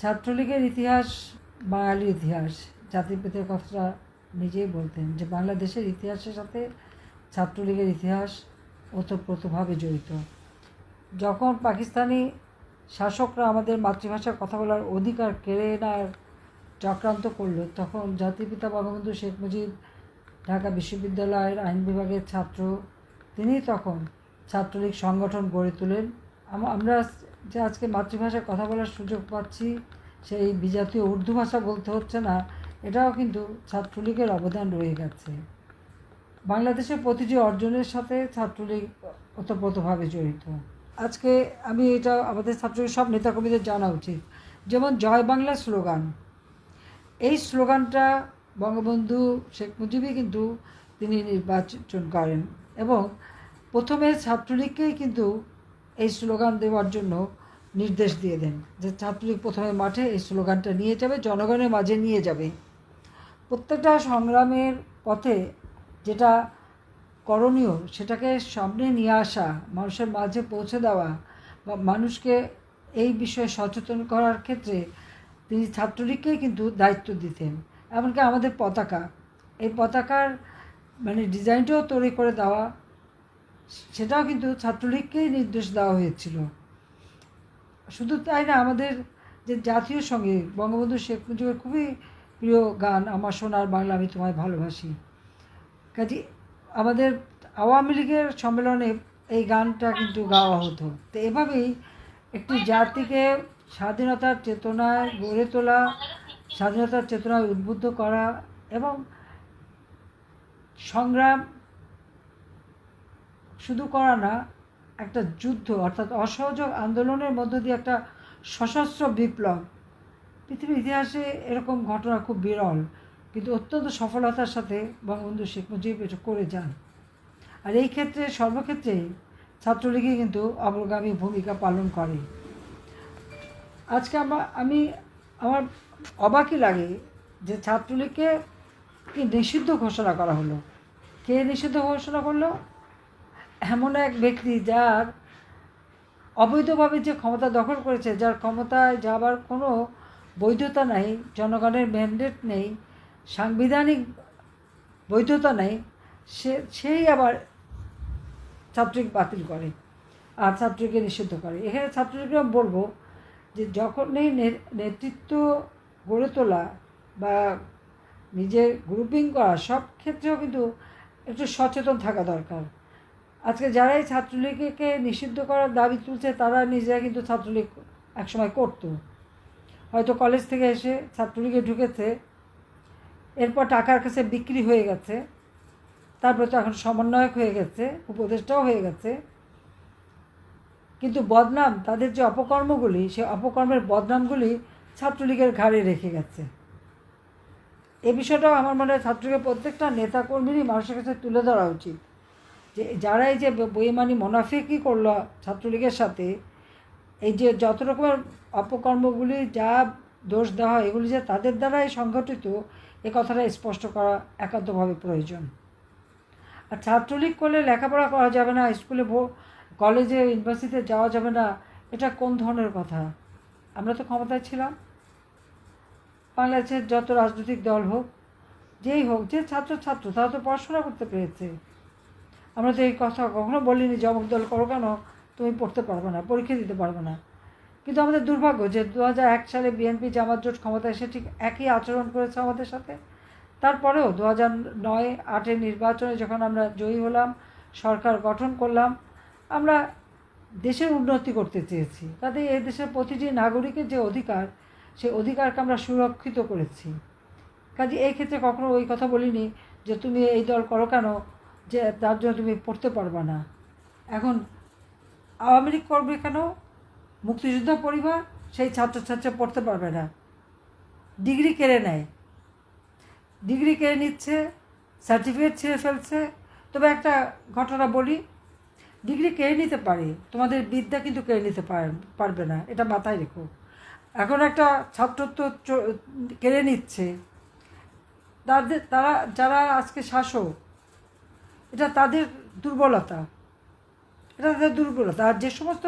ছাত্রলীগের ইতিহাস বাঙালির ইতিহাস জাতিভেদের কথাটা নিজেই বলতেন যে বাংলাদেশের ইতিহাসের সাথে ছাত্রলীগের ইতিহাস ওতপ্রোতভাবে জড়িত। যখন পাকিস্তানি শাসকরা আমাদের মাতৃভাষায় কথা বলার অধিকার কেড়ে নেওয়ার চক্রান্ত করল, তখন জাতিপিতা বঙ্গবন্ধু শেখ মুজিব ঢাকা বিশ্ববিদ্যালয়ের আইন বিভাগের ছাত্র। তিনি তখন ছাত্রলীগ সংগঠন গড়ে তোলেন। আম- আমরা যে আজকে মাতৃভাষায় কথা বলার সুযোগ পাচ্ছি, সেই বিজাতীয় উর্দু ভাষা বলতে হচ্ছে না, এটাও কিন্তু ছাত্রলীগের অবদান রয়ে গেছে। বাংলাদেশের প্রতিটি অর্জনের সাথে ছাত্রলীগ ওতপ্রোতভাবে জড়িত। আজকে আমি এটা আমাদের ছাত্রলীগের সব নেতাকর্মীদের জানা উচিত। যেমন জয় বাংলা স্লোগান। এই স্লোগানটা বঙ্গবন্ধু শেখ মুজিবই কিন্তু তিনি নির্বাচন করেন এবং প্রথমে ছাত্রলীগকেই কিন্তু এই স্লোগান দেওয়ার জন্য নির্দেশ দিয়ে দেন যে ছাত্রলীগ প্রথমে মাঠে এই স্লোগানটা নিয়ে যাবে, জনগণের মাঝে নিয়ে যাবে। প্রত্যেকটা সংগ্রামের পথে যেটা করণীয় সেটাকে সামনে নিয়ে আসা, মানুষের মাঝে পৌঁছে দেওয়া বা মানুষকে এই বিষয়ে সচেতন করার ক্ষেত্রে তিনি ছাত্রলীগকেই কিন্তু দায়িত্ব দিতেন। এমনকি আমাদের পতাকা, এই পতাকার মানে ডিজাইনটাও তৈরি করে দেওয়া সেটাও কিন্তু ছাত্রলীগকেই নির্দেশ দেওয়া হয়েছিল। শুধু তাই না, আমাদের যে জাতীয় সংগীত বঙ্গবন্ধু শেখ মুজিবের খুবই প্রিয় গান, আমার সোনার বাংলা, আমি তোমায় ভালোবাসি। কাজে আমাদের আওয়ামী লীগের সম্মেলনে এই গানটা কিন্তু গাওয়া হতো। তো এভাবেই একটি জাতিকে স্বাধীনতার চেতনায় গড়ে তোলা, স্বাধীনতার চেতনায় উদ্বুদ্ধ করা এবং সংগ্রাম শুধু করা না, একটা যুদ্ধ, অর্থাৎ অসহযোগ আন্দোলনের মধ্য দিয়ে একটা সশস্ত্র বিপ্লব। পৃথিবীর ইতিহাসে এরকম ঘটনা খুব বিরল, কিন্তু অত্যন্ত সফলতার সাথে বঙ্গবন্ধু শেখ মুজিব এটা করে যান। আর এই ক্ষেত্রে, সর্বক্ষেত্রে ছাত্রলীগই কিন্তু অগ্রগামী ভূমিকা পালন করে। আজকে আমার, আমি, আমার অবাকই লাগে যে ছাত্রলীগকে কি নিষিদ্ধ ঘোষণা করা হলো? কে নিষিদ্ধ ঘোষণা করল? এমন এক ব্যক্তি যার অবৈধভাবে যে ক্ষমতা দখল করেছে, যার ক্ষমতায় যাবার কোনো বৈধতা নাই, জনগণের ম্যান্ডেট নেই, সাংবিধানিক বৈধতা নেই, সে, সেই আবার ছাত্রলীগ বাতিল করে আর ছাত্রলীগকে নিষিদ্ধ করে। এখানে ছাত্রলীগরা বলব যে যখনই নেতৃত্ব গড়ে তোলা বা নিজের গ্রুপিং করা, সব ক্ষেত্রেও কিন্তু একটু সচেতন থাকা দরকার। আজকে যারাই ছাত্রলীগকে নিষিদ্ধ করার দাবি তুলছে, তারা নিজেরা কিন্তু ছাত্রলীগ একসময় করতো। হয়তো কলেজ থেকে এসে ছাত্রলীগে ঢুকেছে, এরপর টাকার কাছে বিক্রি হয়ে গেছে, তারপরে তো এখন সমন্বয়ক হয়ে গেছে, উপদেষ্টাও হয়ে গেছে। কিন্তু বদনাম, তাদের যে অপকর্মগুলি, সে অপকর্মের বদনামগুলি ছাত্রলীগের ঘাড়ে রেখে গেছে। এ বিষয়টাও আমার মনে হয় ছাত্রলীগের প্রত্যেকটা নেতাকর্মীরই মানুষের কাছে তুলে ধরা উচিত। যে যারা এই যে বইমানি মোনাফিকই করল ছাত্রলীগের সাথে, এই যে যত রকমের অপকর্মগুলি যা দোষ দেওয়া হয়, এগুলি যে তাদের দ্বারাই সংঘটিত, এ কথাটা স্পষ্ট করা একান্তভাবে প্রয়োজন। আর ছাত্রলীগ করলে লেখাপড়া করা যাবে না, স্কুলে কলেজে, ইউনিভার্সিটিতে যাওয়া যাবে না, এটা কোন ধরনের কথা? আমরা তো ক্ষমতায় ছিলাম। বাংলাদেশের যত রাজনৈতিক দল হোক, যেই হোক, যে ছাত্র ছাত্র, তারা তো পড়াশোনা করতে পেরেছে। আমরা তো এই কথা কখনো বলিনি যে অমুক দল করো কেন? তুমি পড়তে পারবে না, পরীক্ষা দিতে পারবে না। কিন্তু আমাদের দুর্ভাগ্য যে দু এক সালে বিএনপি জামাত জোট ক্ষমতায় এসে ঠিক একই আচরণ করেছে আমাদের সাথে। তারপরেও দু হাজার নয় আটের নির্বাচনে যখন আমরা জয়ী হলাম, সরকার গঠন করলাম, আমরা দেশের উন্নতি করতে চেয়েছি। তাতে এই দেশের প্রতিটি নাগরিকের যে অধিকার সেই অধিকারকে আমরা সুরক্ষিত করেছি। কাজে এই ক্ষেত্রে কখনো ওই কথা বলিনি যে তুমি এই দল করো কেন? যে তার জন্য তুমি পড়তে পারবে না। এখন আওয়ামী লীগ করবে কেন? মুক্তিযোদ্ধা পরিবার সেই ছাত্রছাত্রী পড়তে পারবে না। ডিগ্রি কেড়ে নেয়। ডিগ্রি কেড়ে নিচ্ছে, সার্টিফিকেট ছেড়ে ফেলছে। তবে একটা ঘটনা বলি, ডিগ্রি কেড়ে নিতে পারে, তোমাদের বিদ্যা কিন্তু কেড়ে নিতে পার- পারবে না, এটা মাথায় রেখো। এখন একটা ছাত্রত্ব কেড়ে নিচ্ছে। তাদের, তারা, যারা আজকে শাসক এটা তাদের দুর্বলতা। এটা তাদের দুর্বলতা। আর যে সমস্ত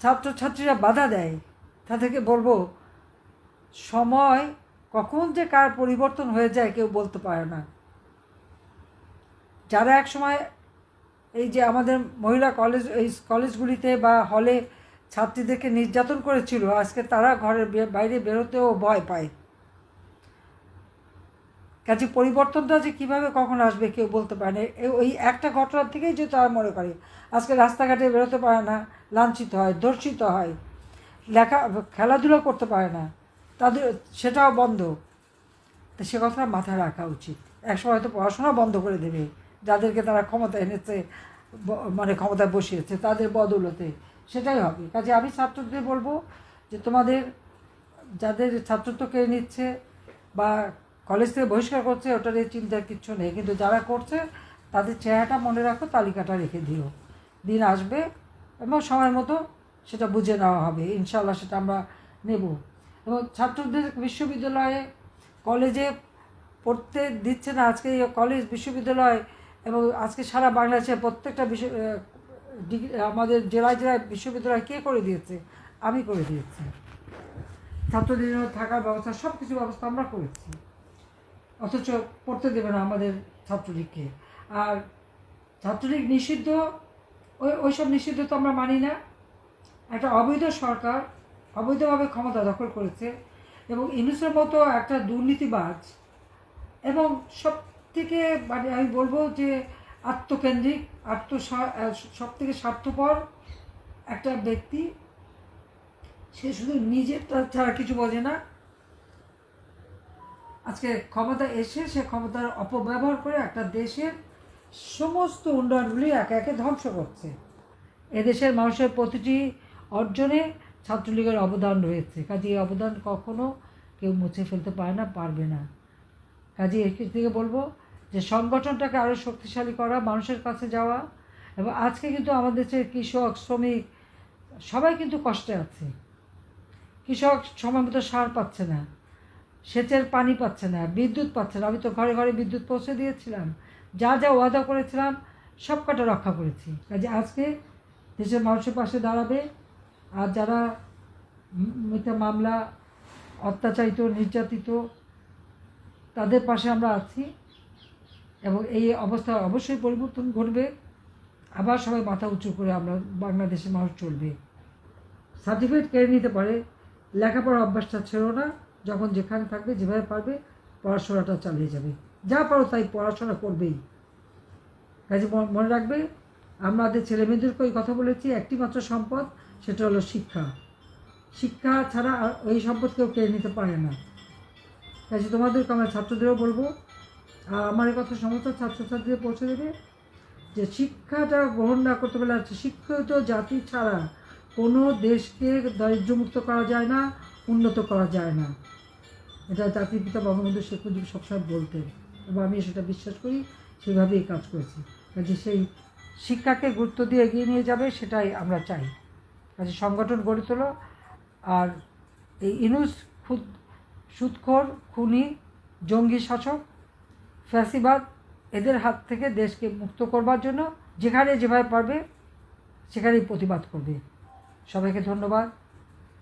ছাত্রছাত্রীরা বাধা দেয় তাদেরকে বলব, সময় কখন যে কার পরিবর্তন হয়ে যায় কেউ বলতে পারে না। যারা এক সময় এই যে আমাদের মহিলা কলেজ, এই কলেজগুলিতে বা হলে ছাত্রীদেরকে নির্যাতন করেছিল, আজকে তারা ঘরের বাইরে বেরোতেও ভয় পায়। কাজে পরিবর্তনটা যে কীভাবে কখন আসবে কেউ বলতে পারে না। ওই একটা ঘটনার থেকেই যে তারা মনে করে। আজকে রাস্তাঘাটে বেরোতে পারে না, লাঞ্ছিত হয় ধর্ষিত হয়, লেখা, খেলাধুলো করতে পারে না। তাদের, সেটাও বন্ধ। তো সে কথাটা মাথায় রাখা উচিত। একসময় হয়তো পড়াশোনা বন্ধ করে দেবে। যাদেরকে তারা ক্ষমতা এনেছে মানে ক্ষমতায় বসিয়েছে, তাদের বদৌলতে সেটাই হবে। কাজে আমি ছাত্রদের বলব যে তোমাদের, যাদের ছাত্রত্ব কেড়ে নিচ্ছে বা কলেজ থেকে বহিষ্কার করছে ওটার এই চিন্তার কিচ্ছু নেই। কিন্তু যারা করছে, তাদের চেহারাটা মনে রাখো, তালিকাটা রেখে দিও। দিন আসবে এবং সময় মতো সেটা বুঝে নেওয়া হবে। ইনশাল্লাহ সেটা আমরা নেব। এবং ছাত্রদের বিশ্ববিদ্যালয়ে কলেজে পড়তে দিচ্ছে না আজকে কলেজ, বিশ্ববিদ্যালয় এবং আজকে সারা বাংলাদেশে প্রত্যেকটা বিশ্ব ডিগ্রি, আমাদের জেলায় জেলায় বিশ্ববিদ্যালয় কে করে দিয়েছে? আমি করে দিয়েছি। ছাত্রদের জন্য থাকার ব্যবস্থা সব কিছু ব্যবস্থা আমরা করেছি। অথচ পড়তে দেবে না আমাদের ছাত্রলীগকে। আর ছাত্রলীগ নিষিদ্ধ, ওই, ওইসব নিষিদ্ধ তো আমরা মানি না। একটা অবৈধ সরকার অবৈধভাবে ক্ষমতা দখল করেছে এবং ইনুসের মতো একটা দুর্নীতিবাজ এবং সব থেকে মানে আমি বলব যে আত্মকেন্দ্রিক, আত্ম সব থেকে স্বার্থপর একটা ব্যক্তি, সে শুধু নিজের ছাড়া কিছু বোঝে না আজকে ক্ষমতা এসে সে ক্ষমতার অপব্যবহার করে একটা দেশের সমস্ত উন্নয়নগুলি একে একে ধ্বংস করছে। এদেশের মানুষের প্রতিটি অর্জনে ছাত্রলীগের অবদান রয়েছে। কাজে এই অবদান কখনো কেউ মুছে ফেলতে পারে না, পারবে না। কাজে এর থেকে বলব যে সংগঠনটাকে আরও শক্তিশালী করা, মানুষের কাছে যাওয়া এবং আজকে কিন্তু আমাদের যে কৃষক, শ্রমিক সবাই কিন্তু কষ্টে আছে। কৃষক সময় মতো সার পাচ্ছে না। সেচের পানি পাচ্ছে না, বিদ্যুৎ পাচ্ছে না। আমি তো ঘরে ঘরে বিদ্যুৎ পৌঁছে দিয়েছিলাম, যা যা ওয়াদা করেছিলাম, সব কটা রক্ষা করেছি। কাজে আজকে দেশের মানুষের পাশে দাঁড়াবে, আর যারা মিথ্যা মামলা, অত্যাচারিত, নির্যাতিত, তাদের পাশে আমরা আছি, এবং এই অবস্থা অবশ্যই পরিবর্তন ঘটবে। আবার সবাই মাথা উঁচু করে আমরা বাংলাদেশের মানুষ চলবে। সার্টিফিকেট কেড়ে নিতে পারে, লেখাপড়ার অভ্যাসটা ছেড়ো না। যখন যেখানে থাকবে, যেভাবে পারবে, পড়াশোনাটা চালিয়ে যাবে। যা পারো তাই পড়াশোনা করবেই। কাজে মন- রাখবে, আমাদের ছেলেমেয়েদেরকে ওই কথা বলেছি, একটি মাত্র সম্পদ, সেটা হলো শিক্ষা। শিক্ষা ছাড়া ওই সম্পদ কেউ কেড়ে নিতে পারে না। কাজে তোমাদেরকে আমার ছাত্রদেরও বলব, আর আমার এই কথা সমস্ত ছাত্রছাত্রীদের পৌঁছে দেবে, যে শিক্ষাটা গ্রহণ না করতে পারলে শিক্ষিত জাতি ছাড়া কোনো দেশকে দারিদ্র্যমুক্ত করা যায় না উন্নত করা যায় না। এটা জাতির পিতা বঙ্গবন্ধু শেখ মুজিব সবসময় বলতেন। এবং আমি সেটা বিশ্বাস করি, সেভাবেই কাজ করেছি। কাজে সেই শিক্ষাকে গুরুত্ব দিয়ে এগিয়ে নিয়ে যাবে, সেটাই আমরা চাই। কাজে সংগঠন গড়ে তোলো। আর এই ইনুস, খুদ সুদখোর খুনি, জঙ্গি শাসক, ফ্যাসিবাদ, এদের হাত থেকে দেশকে মুক্ত করবার জন্য যেখানে যেভাবে পারবে, সেখানেই প্রতিবাদ করবে। সবাইকে ধন্যবাদ।